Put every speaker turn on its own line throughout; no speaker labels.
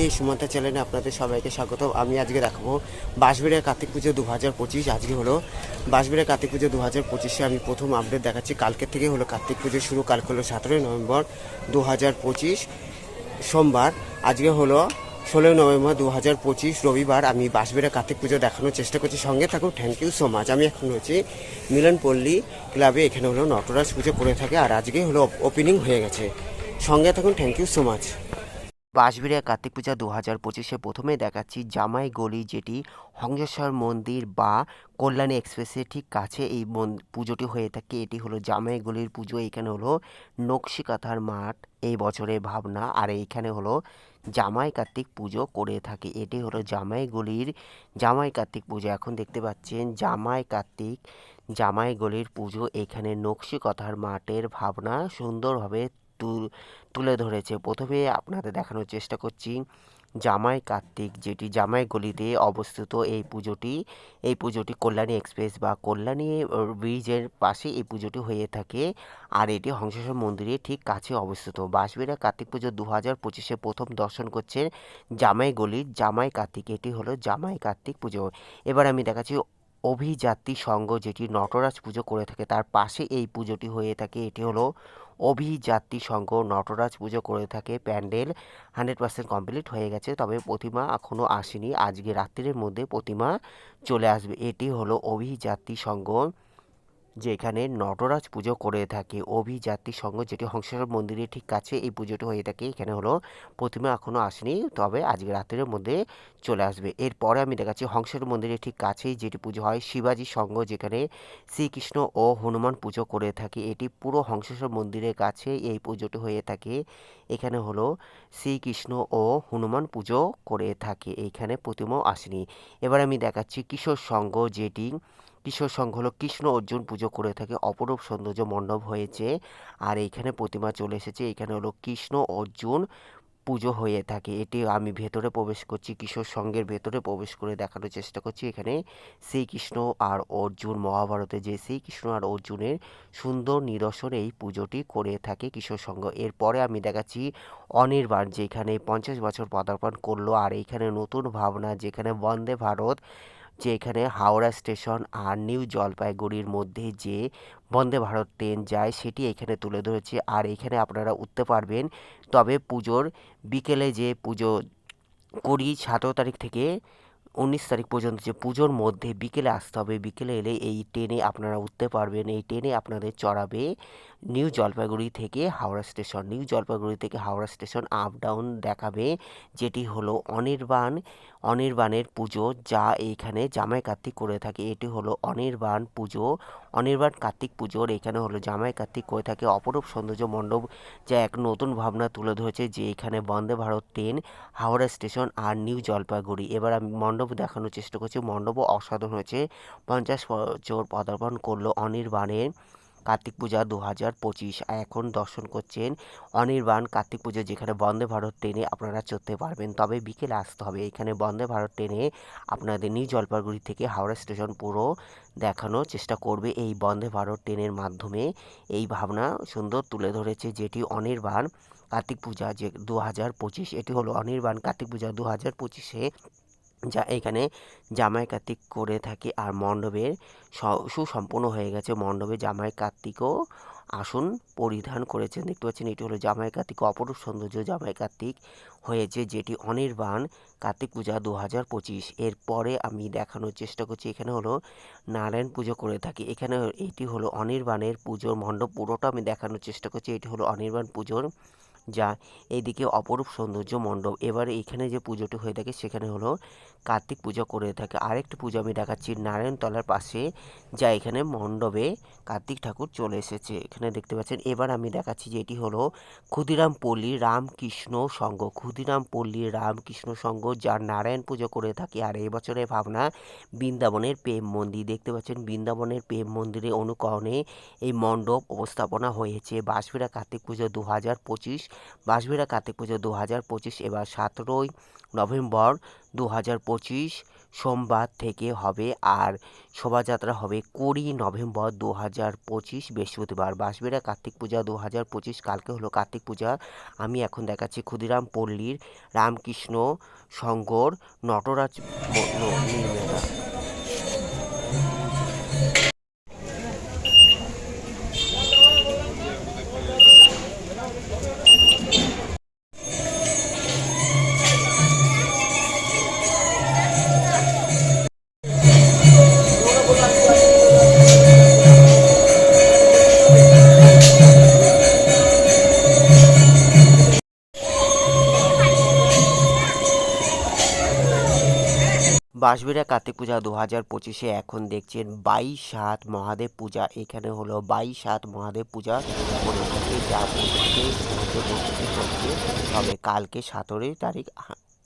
এই সুমন্তা চ্যানেলে আপনাদের সবাইকে স্বাগত আমি আজকে দেখাবো বাঁশবেড়িয়া কার্তিক পুজো দু হাজার পঁচিশ। আজকে হলো বাঁশবেড়িয়া কার্তিক পুজো দু হাজার পঁচিশে। আমি প্রথম আপডেট দেখাচ্ছি। কালকে থেকে হলো কার্তিক পুজো শুরু। কালকে হলো সতেরোই নভেম্বর দু হাজার পঁচিশ, সোমবার। আজকে হলো ষোলোই নভেম্বর দু হাজার পঁচিশ, রবিবার। আমি বাঁশবেড়া কার্তিক পুজো দেখানোর চেষ্টা করছি। সঙ্গে থাকুন। থ্যাংক ইউ সো মাচ আমি এখন রয়েছি মিলনপল্লী ক্লাবে। এখানে হলো নটরাজ পুজো করে থাকে। আর আজকে হলো ওপেনিং হয়ে গেছে। সঙ্গে থাকুন। Thank you so much Bansberia Kartik Puja দু হাজার পঁচিশে প্রথমে দেখাচ্ছি জামাই গলি, যেটি হংসেশ্বর মন্দির বা কল্যাণী এক্সপ্রেসের ঠিক কাছে এই পুজোটি হয়ে থাকে। এটি হলো জামাই গলির পুজো। এখানে হলো নকশি কাঁথার মাঠ, এই বছরের ভাবনা। আর এইখানে হলো জামাই কার্তিক পুজো করে থাকে। এটি হলো জামাই গলির, জামাই কার্তিক পুজো। এখন দেখতে পাচ্ছেন জামাই কার্তিক, জামাই গলির পুজো। এখানে নকশি কথার মাঠের ভাবনা সুন্দরভাবে তুলে ধরেছে। প্রথমে আপনাদের দেখানোর চেষ্টা করছি জামাই কার্তিক, যেটি জামাই গলিতে অবস্থিত এই পুজোটি। এই পুজোটি কল্যাণী এক্সপ্রেস বা কল্যাণী ব্রিজের পাশে এই পুজোটি হয়ে থাকে। আর এটি হংসেশ্বর মন্দিরের ঠিক কাছে অবস্থিত। বাঁশবেড়া কার্তিক পুজো দু হাজার পঁচিশে প্রথম দর্শন করছেন জামাই গলির জামাই কার্তিক। এটি হলো জামাই কার্তিক পুজো। এবার আমি দেখাচ্ছি অভিজাতি সংঘ যেটি নটরাজ পুজো করে থাকে। তার পাশে এই পুজোটি হয়ে থাকে। এটি হলো অভিজাতি সংঘ নটরাজ পুজো করে থাকে। প্যান্ডেল হান্ড্রেড পার্সেন্ট কমপ্লিট হয়ে গেছে, তবে প্রতিমা এখনও আসেনি। আজকে রাত্রের মধ্যে প্রতিমা চলে আসবে। এটি হলো অভিজাতি সংঘ। যেখানে নটরাজ পুজো করে থাকে। অভিজাতি সংঘ যেটি হংসেশ্বর মন্দিরের ঠিক কাছে এই পুজোটি হয়ে থাকে। এখানে হলো প্রতিমা এখনও আসেনি, তবে আজকে রাত্রের মধ্যে চলে আসবে। এরপরে আমি দেখাচ্ছি হংসেশ্বর মন্দিরের ঠিক কাছেই যেটি পুজো হয়, শিবাজি সংঘ যেখানে শ্রীকৃষ্ণ ও হনুমান পুজো করে থাকে। এটি পুরো হংসেশ্বর মন্দিরের কাছে এই পুজোটি হয়ে থাকে। এখানে হলো শ্রীকৃষ্ণ ও হনুমান পুজো করে থাকে। এইখানে প্রতিমাও আসেনি। এবার আমি দেখাচ্ছি কিশোর সংঘ যেটি কিশোর সংঘ হলো কৃষ্ণ অর্জুন পুজো করে থাকে, অপরূপ সৌন্দর্য মণ্ডপ হয়েছে। আর এইখানে প্রতিমা চলে এসেছে এখানে হলো কৃষ্ণ অর্জুন পুজো হয়ে থাকে। এটি আমি ভেতরে প্রবেশ করছি, কিশোর সংঘের ভেতরে প্রবেশ করে দেখানোর চেষ্টা করছি। এখানে শ্রীকৃষ্ণ আর অর্জুন, মহাভারতে যে শ্রীকৃষ্ণ আর অর্জুনের সুন্দর নিদর্শন, এই পুজোটি করে থাকে কিশোর সংঘ। এরপরে আমি দেখাচ্ছি অনির্বাণ, যেখানে পঞ্চাশ বছর পদার্পণ করল। আর এইখানে নতুন ভাবনা, যেখানে বন্দে ভারত যে এখানে হাওড়া স্টেশন আর নিউ জলপাইগুড়ির মধ্যে যে বন্দে ভারত ট্রেন যায় সেটি এখানে তুলে ধরেছে। আর এখানে আপনারা উঠতে পারবেন, তবে পুজোর বিকেলে যে পুজো কুড়ি সতেরো তারিখ থেকে উনিশ তারিখ পর্যন্ত যে পুজোর মধ্যে বিকেলে আসতে হবে, বিকেলে এলে এই ট্রেনে আপনারা উঠতে পারবেন, এই ট্রেনে আপনাদের চড়াবে নিউ জলপাইগুড়ি থেকে হাওড়া স্টেশন। নিউ জলপাইগুড়ি থেকে হাওড়া স্টেশন আপ ডাউন দেখাবে যেটি হলো অনির্বাণ, অনির্বাণের পুজো যা এইখানে জামাই কার্তিক করে থাকে। এটি হলো অনির্বাণ পুজো, অনির্বাণ কার্তিক পুজোর এখানে হলো জামাই কার্তিক করে থাকে। অপরূপ সৌন্দর্য মণ্ডপ যা এক নতুন ভাবনা তুলে ধরেছে যে এখানে বন্দে ভারত ট্রেন, হাওড়া স্টেশন আর নিউ জলপাইগুড়ি। এবার আমি মণ্ডপ দেখানোর চেষ্টা করছি, মণ্ডপও অসাধারণ হয়েছে। পঞ্চাশ বছর পদার্পণ করল অনির্বাণের কার্তিক পূজা দু হাজার পঁচিশ, এখন দর্শন করছেন অনির্বাণ। কার্তিক পুজো যেখানে বন্দে ভারত ট্রেনে আপনারা চড়তে পারবেন, তবে বিকেলে আসতে হবে। এখানে বন্দে ভারত ট্রেনে আপনাদের নিউ জলপাইগুড়ি থেকে হাওড়া স্টেশন পুরো দেখানোর চেষ্টা করবে এই বন্দে ভারত ট্রেনের মাধ্যমে। এই ভাবনা সুন্দর তুলে ধরেছে যেটি অনির্বাণ। কার্তিক পূজা যে দু হাজার পঁচিশ, এটি হলো অনির্বাণ। কার্তিক পূজা দু হাজার পঁচিশে যা এখানে জামাই কার্তিক করে থাকি আর মণ্ডপের সুসম্পন্ন হয়ে গেছে। মণ্ডপে জামাই কার্তিকও আসন পরিধান করেছেন। দেখতে পাচ্ছেন, এটি হলো জামাই কার্তিক অপরূপ সৌন্দর্য জামাই কার্তিক হয়েছে, যেটি অনির্বাণ কার্তিক পূজা দু হাজার পঁচিশ। এরপরে আমি দেখানোর চেষ্টা করছি, এখানে হলো নারায়ণ পুজো করে থাকি। এখানে এটি হলো অনির্বাণের পুজোর মণ্ডপ, পুরোটা আমি দেখানোর চেষ্টা করছি। এটি হলো অনির্বাণ পুজোর যা এইদিকে অপরূপ সৌন্দর্য মণ্ডপ। এবারে এখানে যে পুজোটি হয়ে থাকে, সেখানে হলো কার্তিক পুজো করে থাকে। আরেকটি পুজো আমি দেখাচ্ছি নারায়ণতলার পাশে যা এখানে মণ্ডপে কার্তিক ঠাকুর চলে এসেছে। এখানে দেখতে পাচ্ছেন, এবার আমি দেখাচ্ছি যে এটি হলো ক্ষুদিরাম পল্লী রামকৃষ্ণ সংঘ। ক্ষুদিরাম পল্লী রামকৃষ্ণ সংঘ, যার নারায়ণ পুজো করে থাকে। আর এই বছরের ভাবনা বৃন্দাবনের প্রেম মন্দির। দেখতে পাচ্ছেন, বৃন্দাবনের প্রেম মন্দিরে অনুকরণে এই মণ্ডপ উপস্থাপনা হয়েছে। বাঁশবেড়া কার্তিক পুজো দু হাজার পঁচিশ বাঁশবেড়া কার্তিক পুজো দু হাজার পঁচিশ, এবার সতেরোই নভেম্বর দু হাজার পঁচিশ, সোমবার থেকে হবে আর শোভাযাত্রা হবে কুড়ি নভেম্বর দু হাজার পঁচিশ বৃহস্পতিবার। বাঁশবেড়া কার্তিক পূজা দু হাজার পঁচিশ, কালকে হলো কার্তিক পূজা। আমি এখন দেখাচ্ছি ক্ষুদিরাম পল্লীর রামকৃষ্ণ সংঘর নটরাজ নির্মাতা বাঁশবেড়া কার্তিক পূজা দু হাজার পঁচিশে এখন দেখছেন বাইশ সাত মহাদেব পূজা। এখানে হলো বাইশ সাত মহাদেব পূজা। তবে কালকে সতেরোই তারিখ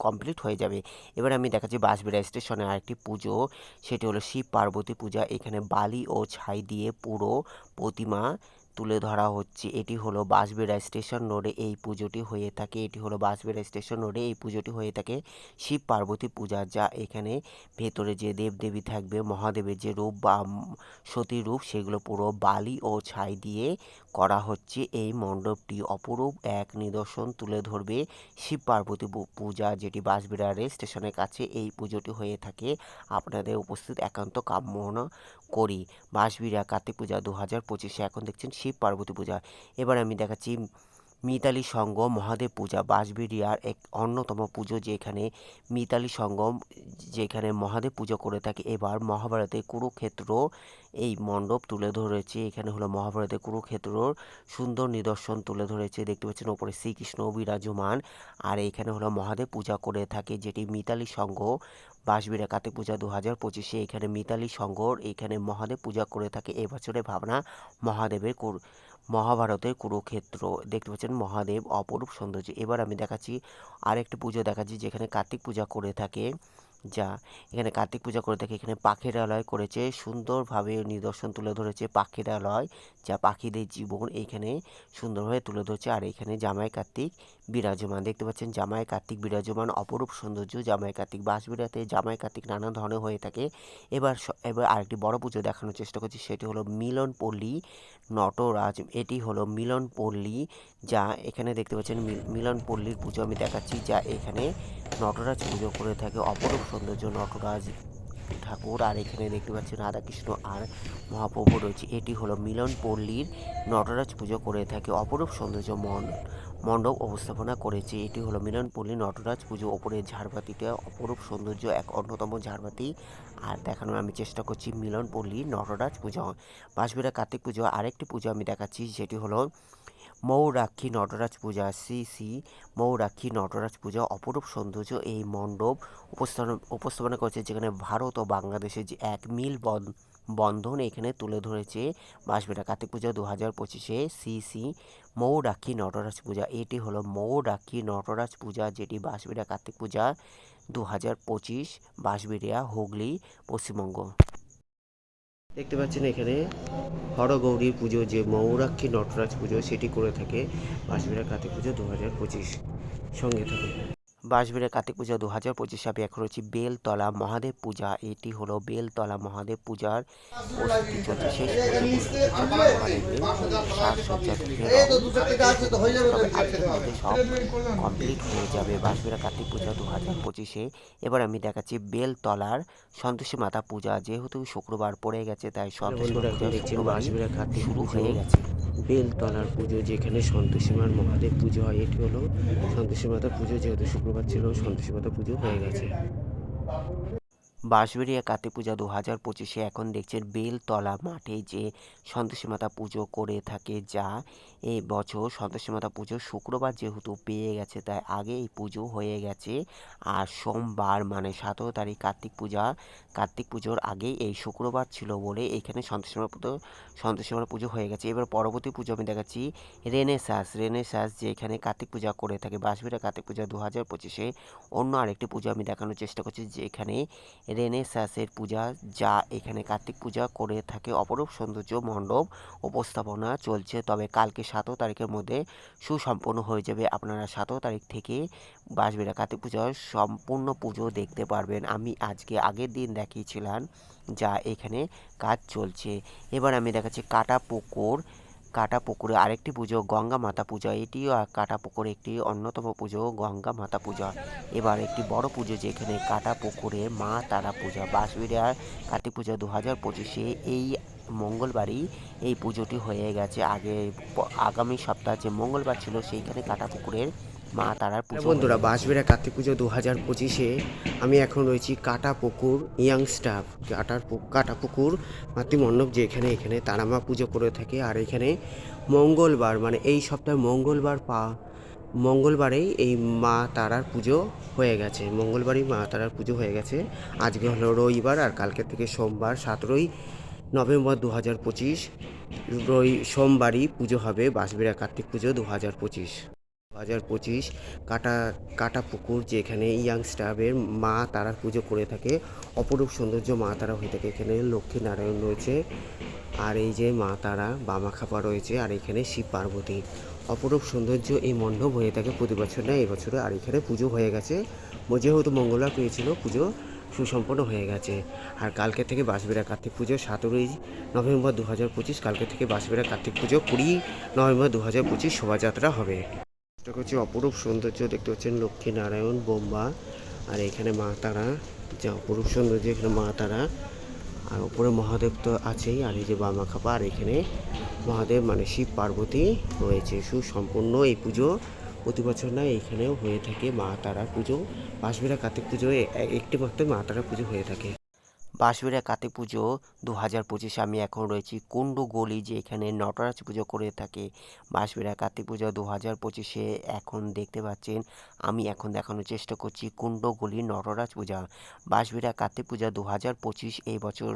কমপ্লিট হয়ে যাবে। এবার আমি দেখাচ্ছি বাঁশবেড়া স্টেশনে আরেকটি পুজো, সেটি হলো শিব পার্বতী পূজা। এখানে বালি ও ছাই দিয়ে পুরো প্রতিমা তুলে ধরা হচ্ছে। এটি হলো বাঁশবেড়া স্টেশন রোডে এই পুজোটি হয়ে থাকে। এটি হলো বাঁশবেড়া স্টেশন রোডে এই পুজোটি হয়ে থাকে। শিব পার্বতী পূজা যা এখানে ভেতরে যে দেবদেবী থাকবে, মহাদেবের যে রূপ বা সতী রূপ, সেগুলো পুরো বালি ও ছাই দিয়ে করা হচ্ছে। এই মণ্ডপটি অপরূপ এক নিদর্শন তুলে ধরবে শিব পার্বতী পূজা যেটি বাঁশবেড়া রেল স্টেশনের কাছে এই পুজোটি হয়ে থাকে। আপনাদের উপস্থিত একান্ত কামনা করি। বাঁশবিড়া কার্তিক পূজা দু হাজার পঁচিশে। এখন দেখছেন পার্বতী পূজা এবার আমি দেখাচ্ছি মিতালি সঙ্গ, মহাদেব পূজা, বাঁশবেড়িয়ার এক অন্যতম পুজো যেখানে মিতালি সঙ্গম যেখানে মহাদেব পুজো করে থাকে। এবার মহাভারতের কুরুক্ষেত্র এই মণ্ডপ তুলে ধরেছে। এখানে হলো মহাভারতের কুরুক্ষেত্রর সুন্দর নিদর্শন তুলে ধরেছে। দেখতে পাচ্ছেন ওপরে শ্রীকৃষ্ণ বিরাজমান। আর এখানে হলো মহাদেব পূজা করে থাকে, যেটি মিতালি সংঘ বাঁশবিড়া কার্তিক পূজা দু হাজার পঁচিশে এখানে মিতালি সংঘর এখানে মহাদেব পূজা করে থাকে। এবছরের ভাবনা মহাদেবের মহাভারতের কুরুক্ষেত্র। দেখতে পাচ্ছেন মহাদেব, অপরূপ সৌন্দর্য। এবার আমি দেখাচ্ছি আরেকটি পুজো দেখাচ্ছি, যেখানে কার্তিক পূজা করে থাকে। যা, এখানে কার্তিক পূজা করে থাকে, এখানে পাখিরালয় করেছে। সুন্দরভাবে নিদর্শন তুলে ধরেছে পাখিরালয় যা পাখিদের জীবন এইখানে সুন্দরভাবে তুলে ধরেছে। আর এখানে জামাই কার্তিক বিরাজমান। দেখতে পাচ্ছেন জামাই, কার্তিক বিরাজমান, অপরূপ সৌন্দর্য জামাই, কার্তিক বাস বাঁশবিড়াতে জামাই, কার্তিক নানা ধরনের হয়ে থাকে। এবার এবার আরেকটি বড় পুজো দেখানোর চেষ্টা করছি, সেটি হলো মিলনপল্লী নটরাজ। এটি হলো মিলনপল্লী, যা এখানে দেখতে পাচ্ছেন মিল- মিলনপল্লীর পুজো আমি দেখাচ্ছি, যা এখানে নটরাজ পুজো করে থাকে। অপরূপ সৌন্দর্য নটরাজ ঠাকুর, আর এখানে দেখতে পাচ্ছেন রাধাকৃষ্ণ আর মহাপ্রভু রয়েছে। এটি হলো মিলন পল্লীর নটরাজ পুজো করে থাকে। অপরূপ সৌন্দর্য মন মণ্ডপ উপস্থাপনা করেছে। এটি হলো মিলনপল্লী নটরাজ পুজো, ওপরের ঝাড়বাতিটা অপরূপ সৌন্দর্য, এক অন্যতম ঝাড়বাতি। আর দেখানোর আমি চেষ্টা করছি মিলনপল্লী নটরাজ পুজো। বাঁশবেড়া কার্তিক পুজো, আরেকটি পুজো আমি দেখাচ্ছি যেটি হলো মৌরাক্ষী নটরাজ পূজা। শ্রী শ্রী মৌরাক্ষী নটরাজ পূজা, অপরূপ সৌন্দর্য এই মণ্ডপ উপস্থাপনা উপস্থাপনা করেছে, যেখানে ভারত ও বাংলাদেশের যে এক মিল বন- বন্ধন এখানে তুলে ধরেছে বাঁশবেড়া কার্তিক পূজা দু হাজার পঁচিশে শ্রী শ্রী মৌরাক্ষী নটরাজ পূজা। এটি হলো মৌরাক্ষী নটরাজ পূজা, যেটি বাঁশবেড়া কার্তিক পূজা দু হাজার পঁচিশ বাঁশবেড়িয়া হুগলি, পশ্চিমবঙ্গ।
দেখতে পাচ্ছেন এখানে হরগৌরী পুজো, যে মৌরাক্ষী নটরাজ পুজো, সেটি করে থাকে বাঁশবিড়া কার্তিক পুজো দু হাজার পঁচিশ। সঙ্গে থাকে
বাঁশবেড়া কার্তিক পূজা দু হাজার পঁচিশে আমি এখন রয়েছি বেলতলা মহাদেব পূজা। এটি হলো বেলতলা মহাদেব পূজার প্রস্তুতি চলছে। শেষ সাজসজ্জা থেকে রং তবে আজকের মধ্যে সব কমপ্লিট হয়ে যাবে বাঁশবেড়া কার্তিক পূজা দু হাজার পঁচিশে। এবার আমি দেখাচ্ছি বেলতলার সন্তোষী মাতা পূজা। যেহেতু শুক্রবার পড়ে গেছে তাই সন্তোষী মাতা পূজা শুরু হয়ে গেছে।
বেলতলার পুজো, যেখানে সন্তোষী মার মহাদেব পুজো হয়, এটি হলো সন্তোষী মাতার পুজো, যেহেতু শুক্রবার ছিল, সন্তোষী মাতার পুজো হয়ে গেছে।
বাঁশবেড়িয়া কাতি পূজা দু হাজার পঁচিশে এখন দেখছেন বেলতলা মাঠে যে সন্তোষী মাতা পুজো করে থাকে, যা এই বছর সন্তোষী মাতা পুজো শুক্রবার যেহেতু পেয়ে গেছে, তাই আগে এই পুজো হয়ে গেছে। আর সোমবার মানে সতেরো তারিখ কার্তিক পূজা, কার্তিক পুজোর আগেই এই শুক্রবার ছিল বলে এখানে সন্তোষী মাতা পুজো, সন্তোষী মাতা পুজো হয়ে গেছে। এবার পরবর্তী পুজো আমি দেখাচ্ছি রেনেসাস রেনেসাস যে এখানে কার্তিক পূজা করে থাকে বাঁশবেড়িয়া কার্তিক পূজা দু হাজার পঁচিশে অন্য আরেকটি পুজো আমি দেখানোর চেষ্টা করছি যে যেখানে রেনেসাসের পূজা, যা এখানে কার্তিক পূজা করে থাকে অপরূপ সৌন্দর্য মণ্ডপ উপস্থাপনা চলছে। তবে কালকে সাতও তারিখের মধ্যে সুসম্পন্ন হয়ে যাবে। আপনারা সাতও তারিখ থেকে বাঁশবেড়া কার্তিক পুজোর সম্পূর্ণ পুজো দেখতে পারবেন। আমি আজকে আগের দিন দেখিয়েছিলাম যা এখানে কাজ চলছে। এবার আমি দেখাচ্ছি কাটা পুকুর। কাটা পুকুরে আরেকটি পুজো, গঙ্গা মাতা পূজা। এটিও কাটা পুকুরে একটি অন্যতম পুজো, গঙ্গা মাতা পূজা। এবার একটি বড় পুজো যেখানে কাটা পুকুরে মা তারা পূজা। বাঁশবেড়িয়ার কার্তিক পুজো দু হাজার পঁচিশে এই মঙ্গলবারই এই পুজোটি হয়ে গেছে। আগে আগামী সপ্তাহে যে মঙ্গলবার ছিল সেইখানে কাটা পুকুরের মা তারার পুজো
বন্ধুরা বাঁশবেড়া কার্তিক পুজো দু হাজার পঁচিশে আমি এখন রয়েছি কাটা পুকুর ইয়াং স্টাফ। কাটার কাটা পুকুর মাতৃমণ্ডপ যে এখানে এখানে তারামা পুজো করে থাকে। আর এখানে মঙ্গলবার মানে এই সপ্তাহে মঙ্গলবার পা মঙ্গলবারেই এই মা তারার পুজো হয়ে গেছে। মঙ্গলবারই মা তারার পুজো হয়ে গেছে। আজকে হলো রবিবার আর কালকে থেকে সোমবার সতেরোই নভেম্বর দু হাজার পঁচিশ সোমবারই পুজো হবে বাঁশবেড়া কার্তিক পুজো দু হাজার পঁচিশ। দু হাজার পঁচিশ কাটা কাটা পুকুর যেখানে ইয়াং স্টাফের মা তারার পুজো করে থাকে, অপরূপ সৌন্দর্য মা তারা হয়ে থাকে। এখানে লক্ষ্মী নারায়ণ রয়েছে, আর এই যে মা তারা, বামা খাপা রয়েছে, আর এখানে শিব পার্বতী। অপরূপ সৌন্দর্য এই মণ্ডপ হয়ে থাকে প্রতি বছর না এবছরে আর এখানে পুজো হয়ে গেছে। যেহেতু মঙ্গলবার পেয়েছিল পুজো সুসম্পন্ন হয়ে গেছে। আর কালকে থেকে বাঁশবেড়া কার্তিক পুজো সতেরোই নভেম্বর দু হাজার পঁচিশ, কালকে থেকে বাঁশবেড়া কার্তিক পুজো কুড়ি নভেম্বর দু হাজার পঁচিশ শোভাযাত্রা হবে। এটা হচ্ছে অপরূপ সৌন্দর্য, দেখতে পাচ্ছেন লক্ষ্মী নারায়ণ বোম্বা, আর এখানে মা তারা, যে অপরূপ সৌন্দর্য, এখানে মা তারা, আর ওপরে মহাদেব তো আছেই, আর এই যে বামা খাপা, আর এখানে মহাদেব মানে শিব, পার্বতী রয়েছে। সুসম্পূর্ণ এই পুজো প্রতি বছর না এইখানেও হয়ে থাকে মা তারা পুজো। বাঁশবেড়া কার্তিক পুজো একটি মাত্র মা তারা পুজো হয়ে থাকে।
বাঁশবেড়া কাতি পুজো দু হাজার পঁচিশে আমি এখন রয়েছি কুণ্ডু গলি যে এখানে নটরাজ পুজো করে থাকে। বাঁশবেড়া কার্তিক পুজো দু হাজার পঁচিশে এখন দেখতে পাচ্ছেন, আমি এখন দেখানোর চেষ্টা করছি কুণ্ড গলি নটরাজ পূজা। বাঁশবেড়া কার্তিক পূজা দু হাজার পঁচিশ এই বছর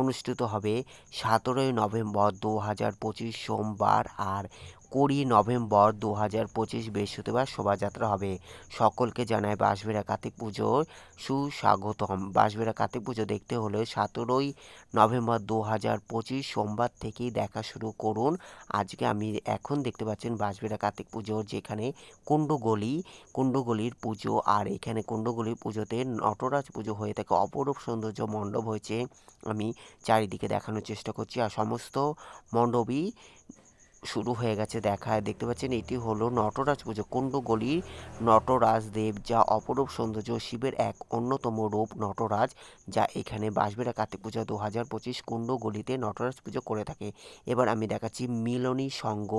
অনুষ্ঠিত হবে সতেরোই নভেম্বর দু হাজার পঁচিশ সোমবার আর কুড়ি নভেম্বর দু হাজার পঁচিশ বৃহস্পতিবার শোভাযাত্রা হবে। সকলকে জানায় বাঁশবেড়া কার্তিক পুজোর সুস্বাগতম। বাঁশবেড়া কার্তিক পুজো দেখতে হলে সতেরোই নভেম্বর দু হাজার পঁচিশ সোমবার থেকেই দেখা শুরু করুন। আজকে আমি এখন দেখতে পাচ্ছেন বাঁশবেড়া কার্তিক পুজোর যেখানে কুণ্ডগলি, কুণ্ডগলির পুজো আর এখানে কুণ্ডগলির পুজোতে নটরাজ পুজো হয়ে থাকে। অপরূপ সৌন্দর্য মণ্ডপ হয়েছে। আমি চারিদিকে দেখানোর চেষ্টা করছি। আর সমস্ত মণ্ডপই শুরু হয়ে গেছে দেখা দেখতে পাচ্ছেন, এটি হলো নটরাজ পুজো। কুণ্ডগলি নটরাজ দেব, যা অপরূপ সৌন্দর্য, শিবের এক অন্যতম রূপ নটরাজ, যা এখানে বাঁশবেড়া কার্তিক পূজা দু হাজার পঁচিশ কুণ্ডগলিতে নটরাজ পুজো করে থাকে। এবার আমি দেখাচ্ছি মিলনী সঙ্গ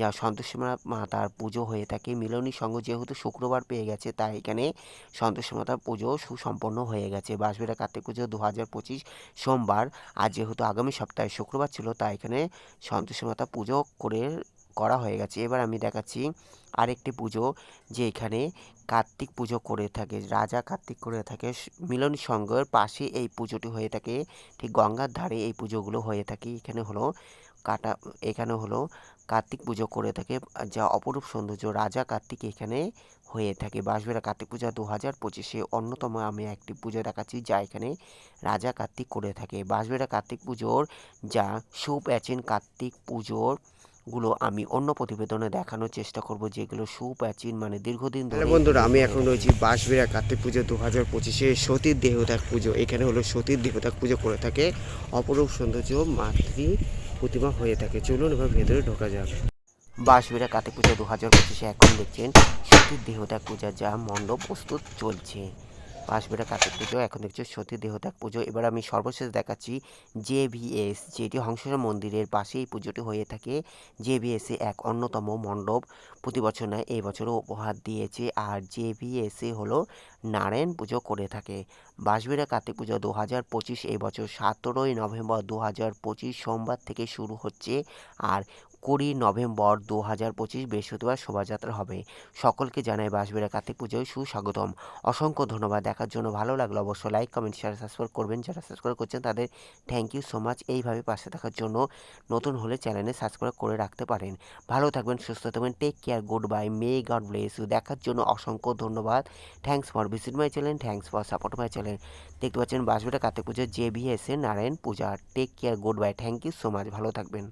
যা সন্তোষী মাতার পুজো হয়ে থাকে। মিলনী সঙ্গ যেহেতু শুক্রবার পেয়ে গেছে, তাই এখানে সন্তোষী মাতার পুজো সুসম্পন্ন হয়ে গেছে। বাঁশবেড়া কার্তিক পুজো দু হাজার পঁচিশ সোমবার, আর যেহেতু আগামী সপ্তাহে শুক্রবার ছিল, তাই এখানে সন্তোষী মাতা পুজো করে করা হয়ে গেছে। এবার আমি দেখাচ্ছি আরেকটি পুজো যে এখানে কার্তিক পুজো করে থাকে, রাজা কার্তিক করে থাকে। মিলন সংঘের পাশে এই পুজোটি হয়ে থাকে। ঠিক গঙ্গার ধারে এই পুজোগুলো হয়ে থাকে। এখানে হলো কাটা, এখানে হলো কার্তিক পুজো করে থাকে। যা অপরূপ সৌন্দর্য রাজা কার্তিক এখানে হয়ে থাকে। বাঁশবেড়া কার্তিক পূজা দু হাজার পঁচিশে অন্যতম আমি একটি পুজো দেখাচ্ছি যা এখানে রাজা কার্তিক করে থাকে। বাঁশবেড়া কার্তিক পুজোর যা সুপ্রাচীন কার্তিক পুজোর গুলো আমি অন্য প্রতিবেদনে দেখানোর চেষ্টা করব যেগুলো সুপ্রাচীন মানে দীর্ঘদিন ধরে
বন্ধুরা আমি এখন রয়েছি বাঁশবেড়া কার্তিক পুজো দু হাজার পঁচিশে সতীর দেহত্যাগ পুজো। এখানে হলো সতীর দেহত্যাগ পুজো করে থাকে। অপরূপ সৌন্দর্য মাতৃ প্রতিমা হয়ে থাকে। চলুন এবার ভেতরে ঢোকা যাক।
বাঁশবেড়া কার্তিক পূজা দু হাজার পঁচিশে এখন দেখছেন সতীর দেহত্যাগ পূজা যা মণ্ডপ প্রস্তুত চলছে। বাঁশবেড়া কার্তিক পুজো, এখন দেখছি সতী দেহত্যাগ পুজো। এবার আমি সর্বশেষ দেখাচ্ছি জেভিএস যেটি হংসের মন্দিরের পাশে এই পুজোটি হয়ে থাকে। জে ভি জেভিএসে এক অন্যতম মণ্ডপ। প্রতি বছর নয় এই বছরও উপহার দিয়েছে। আর জেভিএসে হলো নারায়ণ পুজো করে থাকে। বাঁশবেড়া কার্তিক পুজো দু হাজার পঁচিশ, এই বছর সতেরোই নভেম্বর দু হাজার পঁচিশ সোমবার থেকে শুরু হচ্ছে। আর কুড়ি নভেম্বর দু হাজার পঁচিশ বৃহস্পতিবার শোভাযাত্রা হবে। সকলকে জানাই বাঁশবেড়া কার্তিক পুজোয় সুস্বাগতম। অসংখ্য ধন্যবাদ দেখার জন্য। ভালো লাগল অবশ্যই লাইক কমেন্ট শেয়ার সাবস্ক্রাইব করবেন। যারা সাবস্ক্রাইব করছেন তাদের থ্যাংক ইউ সো মাচ এইভাবে পাশে থাকার জন্য নতুন হলে চ্যানেলে সাবস্ক্রাইব করে রাখতে পারেন। ভালো থাকবেন, সুস্থ থাকবেন। Take care goodbye may God bless you দেখার জন্য অসংখ্য ধন্যবাদ। Thanks for visit my channel thanks for support my channel দেখতে পাচ্ছেন Bansbera Kartik Pujo J B S A Narayan Puja. Take care goodbye thank you so much ভালো থাকবেন।